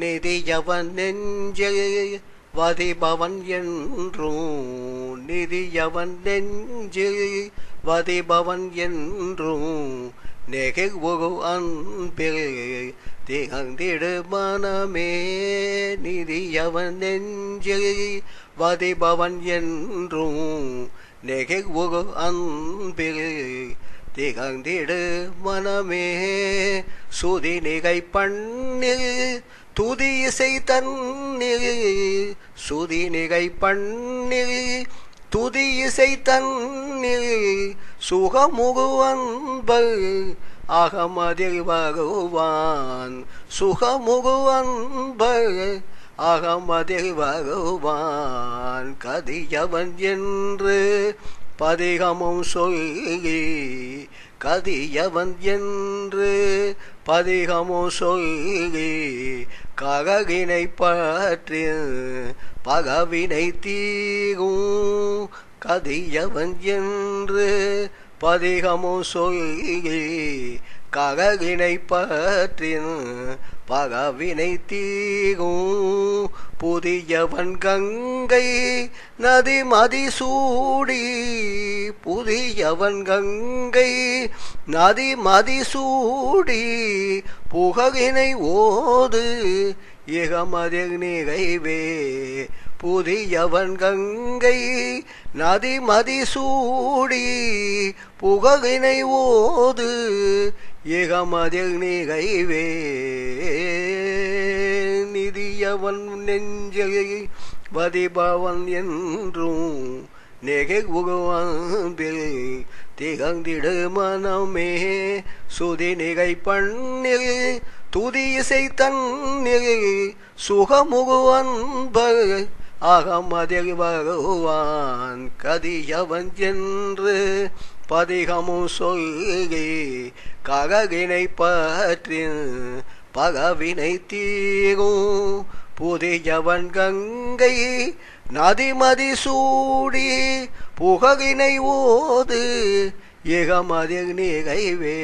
நிதியவன் நெஞ்சில் வதிபவன் என்றும். நிதியவன் நெஞ்சில் வதிபவன் என்றும். நெகிழ்வு அன்பில் திகழ்ந்திடு மனமே. நிதியவன் நெஞ்சில் வதிபவன் என்றும். நெகிழ்வு அன்பில் திகழ்ந்திடு மனமே. சுதி நிகை பண்ணில் துதி இசை தன்னில். சுதி நிகை பண்ணில் துதி இசை தன்னில். சுகமுகுவன்பல் அகமதில் வருவான். சுகமுகுவன்பல் அகமதில் வருவான். கதியவன் என்று பதிகமும் சொல்லி கதியவன் என்று பதிகமோ சொல்லி கககினை பற்றி பகவினை தீகும் கதியவன் என்று பதிகமோ சொல்லி கககினை பற்றின் பகவினை தீகும் புதியவன் கங்கை நதி மதிசூடி புதியவன் கங்கை நதி மதிசூடி புகவினை ஓது இகமதி நிகழ்வே புதியவன் கங்கை நதி மதிசூடி புகவினை ஓது ஏகமதிகைவே நிதியவன் நெஞ்சை வதிபவன் என்றும் நெகிழ்வுகுவன்பில் திகழ்ந்திடு மனமே. சுதி நிகை பண்ணில் துதி இசை தன்னில் சுகமுகுவன்பர் அகமதில் வருவான் கதியவன் என்று. பதிகமும் சொல்லி கககினை பற்றி பகவினை தீரும். புதியவன் கங்கை நதிமதி சூடி புககினை ஓது இகமதி நிகழ்வே